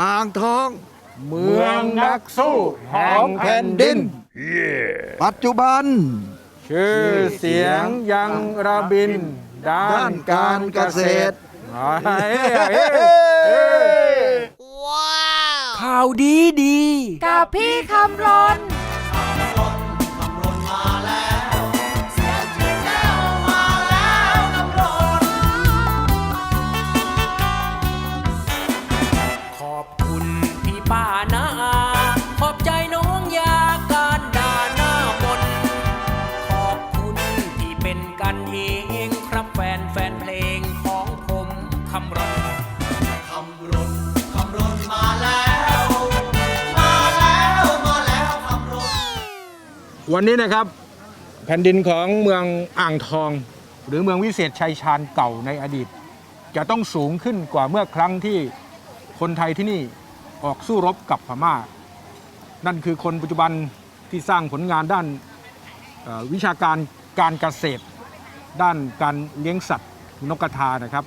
อ่างทอง เมืองนักสู้แห่งแผ่นดิน ปัจจุบัน ชื่อเสียงยังระบิน ด้านการเกษตรเฮ้ยเฮ้ยเฮ้ยข่าวดีดี กับพี่คำรน วันนี้นะครับแผ่นดินของเมืองอ่างทอง หรือเมืองวิเศษชัยชาญเก่าในอดีต จะต้องสูงขึ้นกว่าเมื่อครั้งที่คนไทยที่นี่ออกสู้รบกับพม่า นั่นคือคนปัจจุบันที่สร้างผลงานด้านวิชาการการเกษตร ด้านการเลี้ยงสัตว์นกกระทานะครับ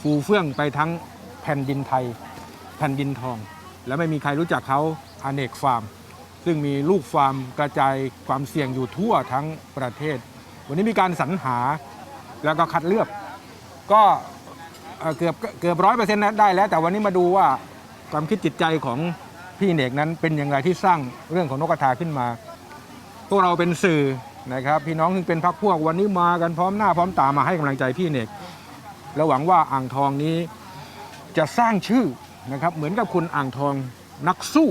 ฟูเฟื่องไปทั้งแผ่นดินไทย แผ่นดินทอง และไม่มีใครรู้จักเขาอเนกฟาร์ม ซึ่งมีลูกฟาร์มกระจายความเสี่ยงอยู่ทั่วทั้งประเทศ วันนี้มีการสรรหาแล้วก็คัดเลือก ก็เกือบเกือบร้อยเปอร์เซ็นต์ได้แล้ว แต่วันนี้มาดูว่าความคิดจิตใจของพี่เนกนั้นเป็นอย่างไรที่สร้างเรื่องของนกกระทาขึ้นมา พวกเราเป็นสื่อนะครับ พี่น้องซึ่งเป็นพักพวกวันนี้มากันพร้อมหน้าพร้อมตามาให้กำลังใจพี่เนกและหวังว่าอ่างทองนี้จะสร้างชื่อนะครับ เหมือนกับคุณอ่างทองนักสู้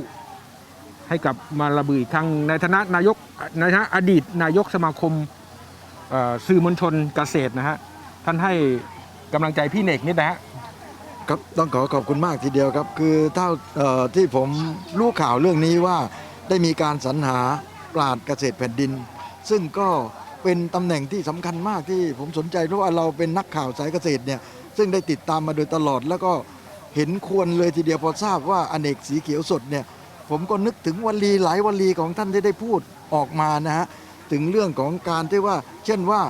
ให้กับมาระบืออีกครั้งในฐานะนายกในฐานะอดีตนายกสมาคมสื่อมวลชนเกษตรนะฮะท่านให้กำลังใจพี่เนกนิดนะฮะครับต้องขอขอบคุณมากทีเดียวครับ คือเท่าที่ผมรู้ข่าวเรื่องนี้ว่าได้มีการสรรหาปราดเกษตรแผ่นดิน ซึ่งก็เป็นตำแหน่งที่สำคัญมากที่ผมสนใจเพราะว่าเราเป็นนักข่าวสายเกษตรเนี่ยซึ่งได้ติดตามมาโดยตลอดแล้วก็เห็นควรเลยทีเดียวพอทราบว่าอเนกสีเขียวสดเนี่ย ผมก็นึกถึงวลีหลายวลีของท่านที่ได้พูดออกมานะฮะถึงเรื่องของการที่ว่า เช่นว่า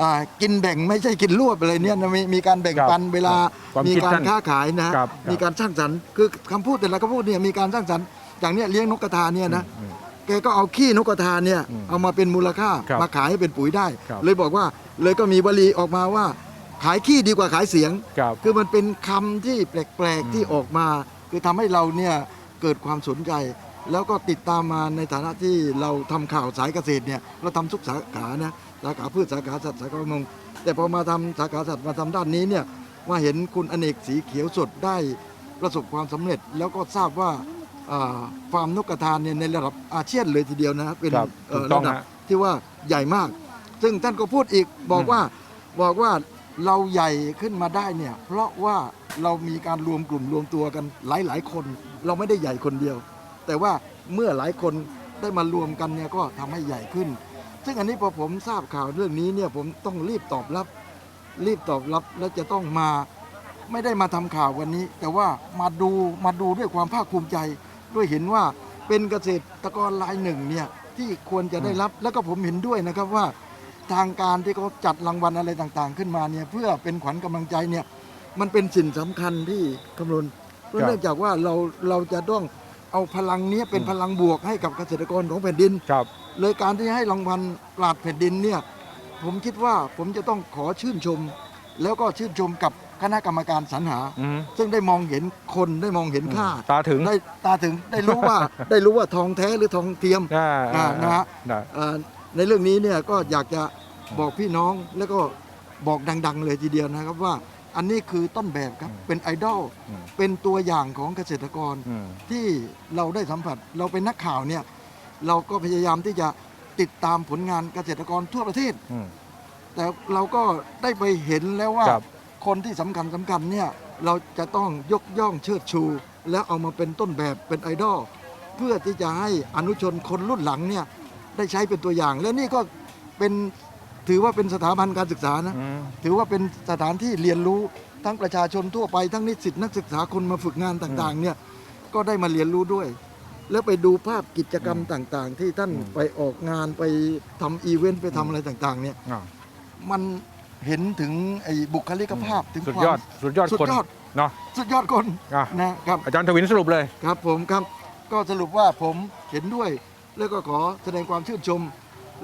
อ่ากินแบ่งไม่ใช่กินรวบอะไรเนี่ยนะมีมีการแบ่งปันเวลาความมีคิดการท่านค้าขายนะฮะครับครับมีการสร้างสรรค์คือคำพูดแต่ละคำพูดเนี่ยมีการสร้างสรรค์อย่างเนี้ยเลี้ยงนกกระทาเนี่ยนะอืมแกก็เอาขี้นกกระทาเนี่ยอืมเอามาเป็นมูลค่าครับมาขายให้เป็นปุ๋ยได้ ครับเลยบอกว่าเลยก็มีวลีออกมาว่า ขายขี้ดีกว่าขายเสียง ครับ คือมันเป็นคำที่แปลกๆที่ออกมา คือทำให้เราเนี่ย เกิดความสนใจ แล้วก็ติดตามมาในฐานะที่เราทำข่าวสายเกษตรเนี่ยเราทำทุกสาขานะสาขาพืชสาขาสัตว์สาขาประมงแต่พอมาทำสาขาสัตว์มาทำด้านนี้เนี่ยมาเห็นคุณอเนกสีเขียวสดได้ประสบความสำเร็จ แล้วก็ทราบว่าอ่าฟาร์มนกกระทานเนี่ยในระดับอาเซียนเลยทีเดียวนะเป็นครับเอ่อถูกต้ระดับที่ว่าใหญ่มาก ซึ่งท่านก็พูดอีกบอกว่าบอกว่า เราใหญ่ขึ้นมาได้เนี่ย เพราะว่าเรามีการรวมกลุ่มรวมตัวกันหลาย ๆ คน เราไม่ได้ใหญ่คนเดียว แต่ว่าเมื่อหลายคนได้มารวมกันเนี่ยก็ทำให้ใหญ่ขึ้น ซึ่งอันนี้พอผมทราบข่าวเรื่องนี้เนี่ยผมต้องรีบตอบรับ รีบตอบรับและจะต้องมาไม่ได้มาทำข่าววันนี้ แต่ว่ามาดูมาดูด้วยความภาคภูมิใจ ด้วยเห็นว่าเป็นเกษตรกรรายหนึ่งเนี่ยที่ควรจะได้รับแล้วก็ผมเห็นด้วยนะครับว่า ทางการที่เขาจัดรางวัลอะไรต่างๆ ขึ้นมาเนี่ยเพื่อเป็นขวัญกำลังใจเนี่ยมันเป็นสิ่งสำคัญที่คำนวณเพราะครับเนื่องจากว่าเราเราจะต้องเอาพลังเนี้ยเป็นพลังบวกให้กับเกษตรกรของแผ่นดิน ครับ เลยการที่ให้รางวัลปราดแผ่นดินเนี่ยผมคิดว่าผมจะต้องขอชื่นชม แล้วก็ชื่นชมกับคณะกรรมการสรรหา อืม ซึ่งได้มองเห็นคนได้มองเห็นค่าตาถึงได้ตาถึงได้รู้ว่า ได้รู้ว่าทองแท้หรือทองเทียมอ่าอ่านะฮะ ได้ เอ่อ ในเรื่องนี้เนี่ยก็อยากจะบอกพี่น้องแล้วก็บอกดัง ๆ เลยทีเดียวนะครับว่าอันนี้คือต้นแบบครับ เป็นไอดอลอืมเป็นตัวอย่างของเกษตรกรอืมที่เราได้สัมผัสเราเป็นนักข่าวเนี่ยเราก็พยายามที่จะติดตามผลงานเกษตรกรทั่วประเทศอืมแต่เราก็ได้ไปเห็นแล้วว่าครับคนที่สำคัญสำคัญเนี่ยเราจะต้องยกย่องเชิดชู แล้วเอามาเป็นต้นแบบเป็นไอดอลเพื่อที่จะให้อนุชนคนรุ่นหลังเนี่ย ได้ใช้เป็นตัวอย่าง และนี่ก็เป็นถือว่าเป็นสถาบันการศึกษานะอืม ถือว่าเป็นสถานที่เรียนรู้ทั้งประชาชนทั่วไปทั้งนิสิตนักศึกษาคนมาฝึกงานต่างๆเนี่ยก็ได้มาเรียนรู้ด้วย แล้วไปดูภาพกิจกรรมต่างๆ ที่ท่านอืมไปออกงานไปทำอีเวนต์ไปทำอะไรต่างๆเนี่ย อ่ามันเห็นถึงไอ้บุคลิกภาพถึงสุดความยอดสุดยอดสุดคนยอด เนาะ สุดยอดคนอะ นะครับอาจารย์ทวินสรุปเลย ครับผมครับก็สรุปว่าผมเห็นด้วย แล้วก็ขอแสดงความชื่นชม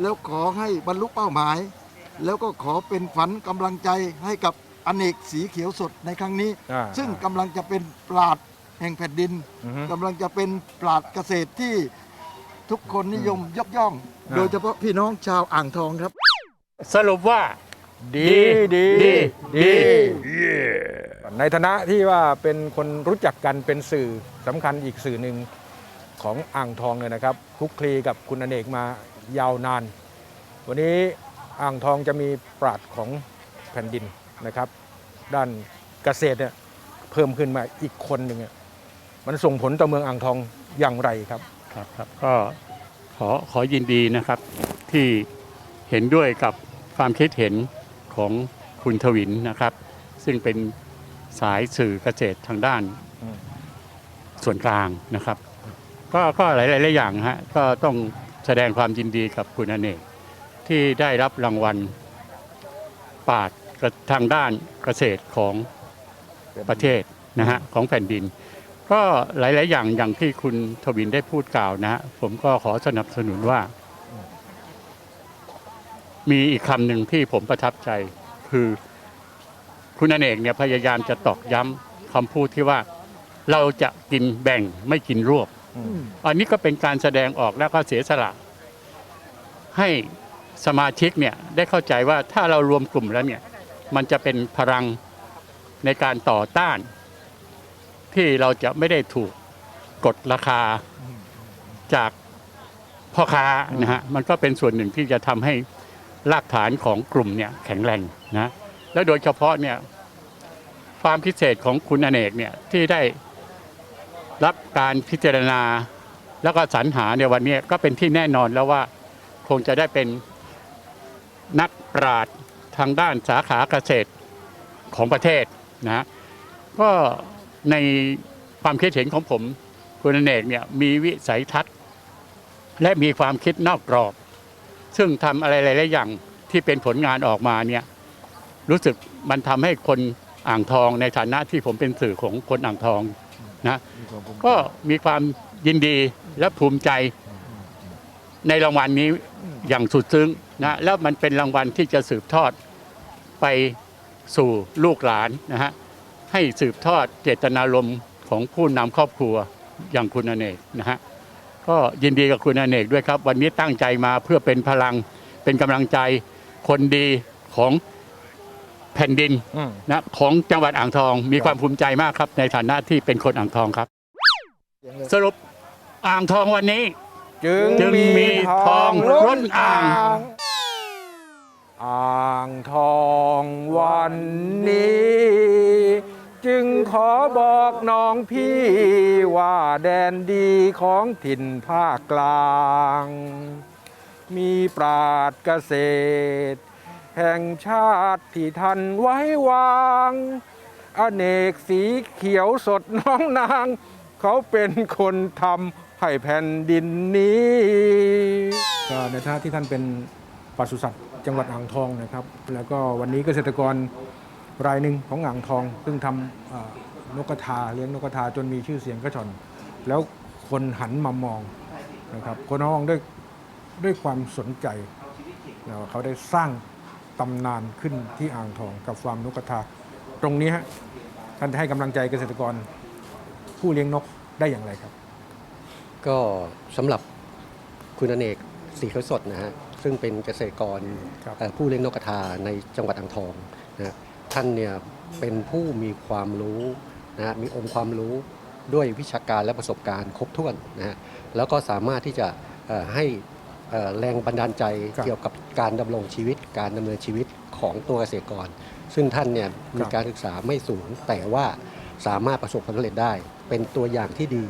แล้วขอให้บรรลุเป้าหมาย แล้วก็ขอเป็นฝันกำลังใจให้กับอเนกสีเขียวสดในครั้งนี้ อ่าซึ่งกำลังจะเป็นปราดแห่งแผ่นดินอือฮึกำลังจะเป็นปราดเกษตรที่ทุกคนนิยมยกย่อง อ่า โดยเฉพาะพี่น้องชาวอ่างทองครับ สรุปว่า ดี ดี ดี ดี ในฐานะที่ว่าเป็นคนรู้จักกันเป็นสื่อสำคัญอีกสื่อหนึ่ง ของอ่างทองเลยนะครับคลุกคลีกับคุณอเนกมายาวนาน วันนี้อ่างทองจะมีปราดของแผ่นดินนะครับ ด้านเกษตรเนี่ยเพิ่มขึ้นมาอีกคนหนึ่งอะมันส่งผลต่อเมืองอ่างทองอย่างไรครับครับครับก็ขอขอยินดีนะครับที่เห็นด้วยกับความคิดเห็นของคุณทวินนะครับ ซึ่งเป็นสายสื่อเกษตรทางด้านอืมส่วนกลางนะครับ ก็ก็หลายหลายอย่างฮะก็ต้องแสดงความยินดีกับคุณอเนกที่ได้รับรางวัลปาดทางด้านเกษตรของประเทศนะฮะของแผ่นดิน ก็หลาย ๆ อย่างอย่างที่คุณทวินได้พูดกล่าวนะฮะผมก็ขอสนับสนุนว่า มีอีกคำหนึ่งที่ผมประทับใจ คือคุณอเนกเนี่ยพยายามจะตอกย้ำคำพูดที่ว่า เราจะกินแบ่งไม่กินรวบ อันนี้ก็เป็นการแสดงออกแล้วก็เสียสละ ให้สมาชิกเนี่ยได้เข้าใจว่าถ้าเรารวมกลุ่มแล้วเนี่ยมันจะเป็นพลังในการต่อต้าน ที่เราจะไม่ได้ถูกกดราคาจากพ่อค้านะฮะมันก็เป็นส่วนหนึ่งที่จะทำให้รากฐานของกลุ่มเนี่ยแข็งแรงนะแล้วโดยเฉพาะเนี่ยความพิเศษของคุณอเนกเนี่ยที่ได้ รับการพิจารณาแล้วก็สรรหาในวันนี้ก็เป็นที่แน่นอนแล้วว่าคงจะได้เป็นนักปราชญ์ทางด้านสาขาเกษตรของประเทศนะก็ในความคิดเห็นของผมคุณเนกเนี่ยมีวิสัยทัศน์ และมีความคิดนอกกรอบ ซึ่งทำอะไรหลายๆอย่างที่เป็นผลงานออกมาเนี่ยรู้สึกมันทำให้คนอ่างทองในฐานะที่ผมเป็นสื่อของคนอ่างทอง นะก็มีความยินดีและภูมิใจในรางวัลนี้อย่างสุดซึ้งนะแล้วมันเป็นรางวัลที่จะสืบทอดไปสู่ลูกหลานนะฮะให้สืบทอดเจตนารมณ์ของผู้นำครอบครัวอย่างคุณอเนกนะฮะก็ยินดีกับคุณอเนกด้วยครับ วันนี้ตั้งใจมาเพื่อเป็นพลังเป็นกำลังใจคนดีของ แผ่นดินอืม นะของจังหวัดอ่างทอง มีความภูมิใจมากครับ ในฐานะที่เป็นคนอ่างทองครับ สรุปอ่างทองวันนี้ จึงจึงมีทองล้นอ่าง อ่างทองวันนี้ จึงขอบอกน้องพี่ว่าแดนดีของถิ่นภาคกลาง มีปราดเกษตร แห่งชาติที่ท่านไว้วาง อเนกสีเขียวสดน้องนาง เขาเป็นคนทำให้แผ่นดินนี้ก็ในฐานะที่ท่านเป็นปศุสัตว์จังหวัดอ่างทองนะครับ แล้วก็วันนี้เกษตรกรรายหนึ่งของอ่างทอง ซึ่งทำนกกระทาเลี้ยงนกกระทาจนมีชื่อเสียงกระชอน แล้วคนหันมามองนะครับคนห้องด้วยด้วยความสนใจ เขาได้สร้าง ตำนานขึ้นที่อ่างทองกับฟาร์มนกกระทา ตรงนี้ฮะท่านจะให้กำลังใจเกษตรกร ผู้เลี้ยงนกได้อย่างไรครับ ก็สำหรับคุณอเนกสีเขียวสดนะฮะซึ่งเป็นเกษตรกรครับเอ่อผู้เลี้ยงนกกระทาในจังหวัดอ่างทองนะฮะท่านเนี่ยเป็นผู้มีความรู้นะฮะมีองค์ความรู้ด้วยวิชาการและประสบการณ์ครบถ้วนนะฮะแล้วก็สามารถที่จะเอ่อให้เอ่อ แรงบันดาลใจครับเกี่ยวกับการดำรงชีวิต การดำเนินชีวิตของตัวเกษตรกร ซึ่งท่านเนี่ยมีการศึกษาไม่สูง แต่ว่าสามารถประสบความสำเร็จได้ เป็นตัวอย่างที่ดี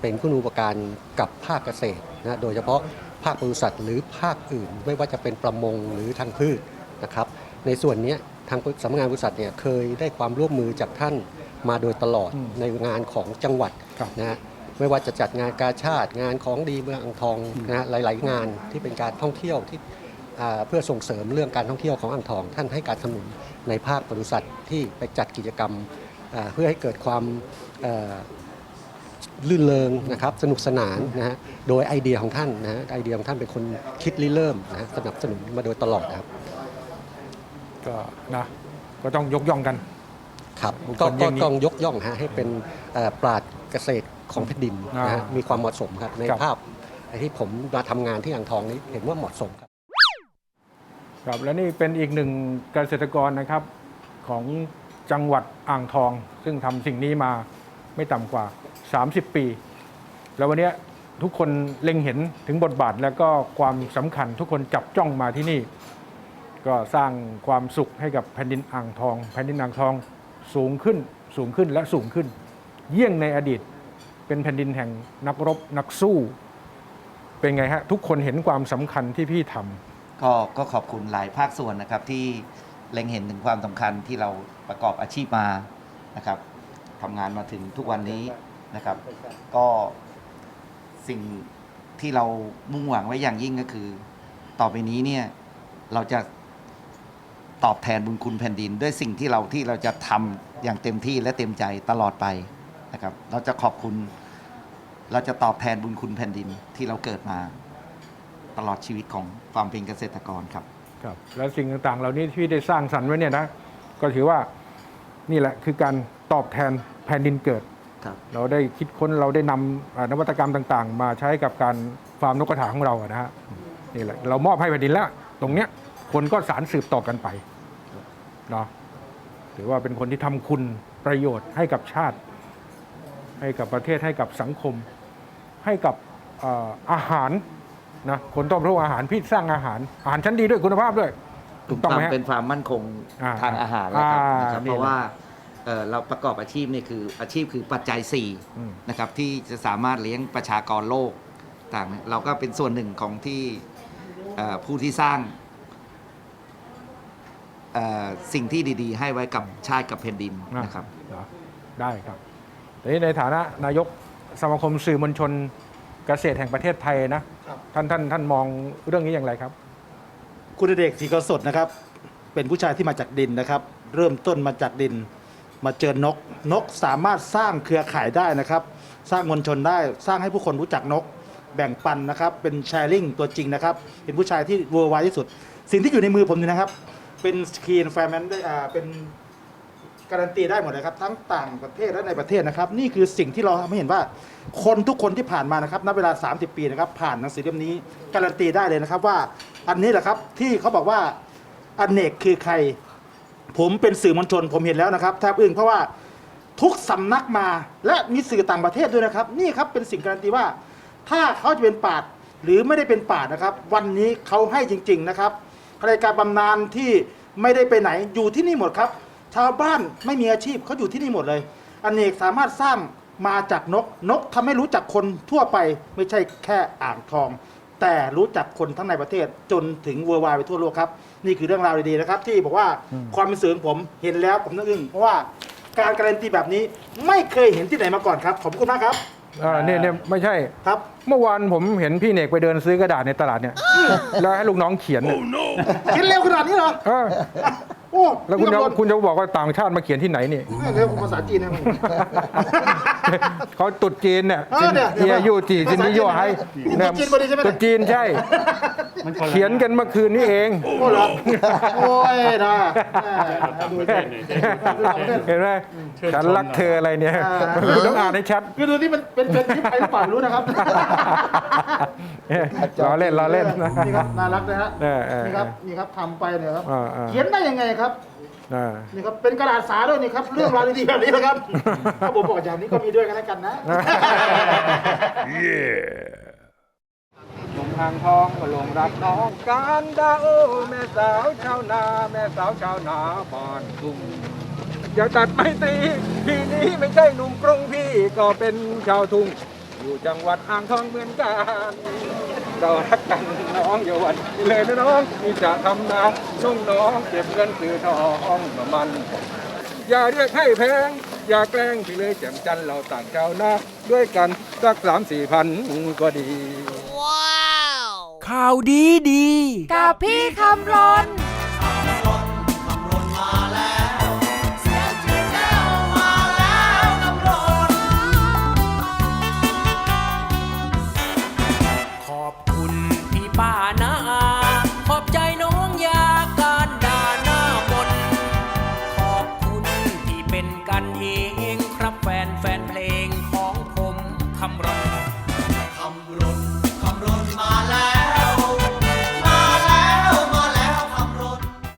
เป็นคุณูปการกับภาคเกษตรนะโดยเฉพาะภาคบริษัทหรือภาคอื่น ไม่ว่าจะเป็นประมงหรือทางพืชนะครับ ในส่วนเนี้ยทางสำนักงานบริษัทเนี่ยเคยได้ความร่วมมือจากท่านมาโดยตลอดอืมในงานของจังหวัดครับนะฮะ ไม่ว่าจะจัดงานกาชาติงานของดีเมืองอ่างทองนะฮะหลาย ๆ งานที่เป็นการท่องเที่ยวที่อ่าเพื่อส่งเสริมเรื่องการท่องเที่ยวของอ่างทอง ท่านให้การสนับสนุนในภาคบริษัทที่ไปจัดกิจกรรมอ่าเพื่อให้เกิดความเอ่อลื่นเริงนะครับสนุกสนานนะฮะโดยไอเดียของท่านนะฮะไอเดียของท่านเป็นคนคิดริเริ่มนะฮะสนับสนุนมาโดยตลอดครับก็นะก็ต้องยกย่องกันครับบุคคก็ลอก็ย่างนี้ต้องยกย่องฮะให้เป็นเอ่อปราดเกษตร ของแผ่นดินนะฮะอ่ามีมีความเหมาะสมครับในครับ ภาพไอ้ที่ผมมาทำงานที่อ่างทองนี้เห็นว่าเหมาะสมครับ ครับและนี่เป็นอีกหนึ่งเกษตรกรนะครับของจังหวัดอ่างทอง ซึ่งทำสิ่งนี้มาไม่ต่ำกว่า 30 ปี แล้ววันเนี้ยทุกคนเล็งเห็นถึงบทบาทและก็ความสำคัญทุกคนจับจ้องมาที่นี่ ก็สร้างความสุขให้กับแผ่นดินอ่างทอง แผ่นดินอ่างทองสูงขึ้นสูงขึ้นและสูงขึ้น เยี่ยงในอดีต เป็นแผ่นดินแห่งนักรบนักสู้ เป็นไงฮะ ทุกคนเห็นความสำคัญที่พี่ทำ ก็ก็ขอบคุณหลายภาคส่วนนะครับที่เล็งเห็นถึงความสำคัญที่เราประกอบอาชีพมานะครับทำงานมาถึงทุกวันนี้นะครับ ก็สิ่งที่เรามุ่งหวังไว้อย่างยิ่งก็คือ ต่อไปนี้เนี่ยเราจะตอบแทนบุญคุณแผ่นดิน ด้วยสิ่งที่เราที่เราจะทำอย่างเต็มที่และเต็มใจตลอดไป นะครับ เราจะขอบคุณ เราจะตอบแทนบุญคุณแผ่นดินที่เราเกิดมาตลอดชีวิตของความเป็นเกษตรกรครับ ครับ แล้วสิ่งต่างๆ เหล่านี้ที่ได้สร้างสรรค์ไว้เนี่ยนะ ก็ถือว่านี่แหละคือการตอบแทนแผ่นดินเกิด ครับ เราได้คิดค้นเราได้นำอ่านวัตกรรมต่างๆ มาใช้กับการฟาร์มนกกระถาของเราอะนะฮะนี่แหละเรามอบให้แผ่นดินแล้ว ตรงเนี้ยคนก็สารสืบต่อกันไปเนาะถือว่าเป็นคนที่ทำคุณประโยชน์ให้กับชาติ ให้กับประเทศให้กับสังคม ให้กับเอ่ออาหารนะคนต้องรู้อาหารพี่สร้างอาหาร อาหารชั้นดีด้วยคุณภาพด้วย ถูกต้องไหมฮะเป็นความมั่นคงอ่าทางอาหารแล้วครับอ่านะครับนี่เพราะแหละว่าเอ่อเราประกอบอาชีพเนี่ยคืออาชีพคือปัจจัยอืม4นะครับที่จะสามารถเลี้ยงประชากรโลกต่างเนี่ยเราก็เป็นส่วนหนึ่งของที่เอ่อผู้ที่สร้างเอ่อสิ่งที่ดี ๆ ให้ไว้กับชาติกับแผ่นดินนะครับเหรอได้ครับ ทีนี้ในฐานะนายกสมาคมสื่อมวลชนเกษตรแห่งประเทศไทยนะท่านท่านท่านมองเรื่องนี้อย่างไรครับ คุณเดชศรีกสดนะครับ เป็นผู้ชายที่มาจากดินนะครับ เริ่มต้นมาจากดิน มาเจอนกนกสามารถสร้างเครือข่ายได้นะครับ สร้างมวลชนได้สร้างให้ผู้คนรู้จักนก แบ่งปันนะครับ เป็นแชร์ลิงตัวจริงนะครับ เป็นผู้ชายที่เวอร์ไวที่สุด สิ่งที่อยู่ในมือผมนี่นะครับ เป็นสกรีนแฟร์แมนได้อ่าเป็น การันตีได้หมดเลยครับทั้งต่างประเทศและในประเทศนะครับนี่คือสิ่งที่เราทำให้เห็นว่าคนทุกคนที่ผ่านมานะครับนับเวลา 30 ปีนะครับผ่านหนังสือเล่มนี้ การันตีได้เลยนะครับว่าอันนี้แหละครับที่เขาบอกว่าอเนกคือใคร ผมเป็นสื่อมวลชนผมเห็นแล้วนะครับแทบอึ้งเพราะว่าทุกสำนักมาและมีสื่อต่างประเทศด้วยนะครับ นี่ครับเป็นสิ่งการันตีว่า ถ้าเขาจะเป็นปาดหรือไม่ได้เป็นปาดนะครับ วันนี้เขาให้จริง ๆ นะครับรายการบำนาญที่ไม่ได้ไปไหนอยู่ที่นี่หมดครับ ชาวบ้านไม่มีอาชีพเขาอยู่ที่นี่หมดเลยอเนกสามารถสร้างมาจากนกนกทำให้รู้จักคนทั่วไปไม่ใช่แค่อ่างทอง แต่รู้จักคนทั้งในประเทศจนถึงเวอร์ไวไปทั่วโลกครับ นี่คือเรื่องราวดีๆนะครับ ที่บอกว่าความเป็นสื่อของผมเห็นแล้วผมนึกอึ้งเพราะว่าการการันตีแบบนี้ไม่เคยเห็นที่ไหนมาก่อนครับขอบคุณมากครับ อ่าเนี่ยเนี่ยไม่ใช่ครับ เมื่อวานผมเห็นพี่เนกไปเดินซื้อกระดาษในตลาดเนี่ย แล้วให้ลูกน้องเขียนเนี่ยคิดเร็วขนาดนี้เหรอเออโอ้แล้วคุณจะพี่กำลังคุณจะบอกว่าต่างชาติมาเขียนที่ไหนนี่เร็วภาษาจีนนะครับเขาตรุดจีนเนี่ยเออเนี่ยเฮียยู่จีจินนิโยให้ภาษาจีนพอดีใช่ไหมตรุดจีนใช่มันคนละเขียนกันเมื่อคืนนี้เอง โอ้เหรอโอ้ยนะดูสิ เห็นไหมชื่นชมฉันรักเธออะไรเนี่ยอ่าคุณต้องอ่านให้ชัด คือดูที่มันเป็นเป็นคลิปใครหรือเปล่าไม่รู้นะครับล้อเล่นล้อเล่นนี่ครับน่ารักนะฮะเออเออนี่ครับนี่ครับทำไปเนี่ยครับอ่าอ่าเขียนได้ยังไงครับอ่านี่ครับเป็นกระดาษสาด้วยนี่ครับเรื่องราวดีๆแบบนี้นะครับถ้าผมบอกอย่างนี้ก็มีด้วยกันแล้วกันนะหนุ่มอ่างทองก็หลงรักน้องการดาโอแม่สาวชาวนา แม่สาวชาวนาบ้านทุ่งอย่าตัดไมตรีพี่นี้ไม่ใช่หนุ่มกรุงพี่ก็เป็นชาวทุ่ง อยู่จังหวัดอ่างทองเหมือนกัน เรารักกันน้องอย่าหวันเลยนะน้องที่จะทำนาส่งน้องเก็บเงินซื้อทองมามัน อย่าเรียกให้แพง อย่าแกล้งพี่เลยแจ่มจันทร์เราต่างชาวนาด้วยกันสักสามสี่พันก็ดีข่าวดีดี กับพี่คำรน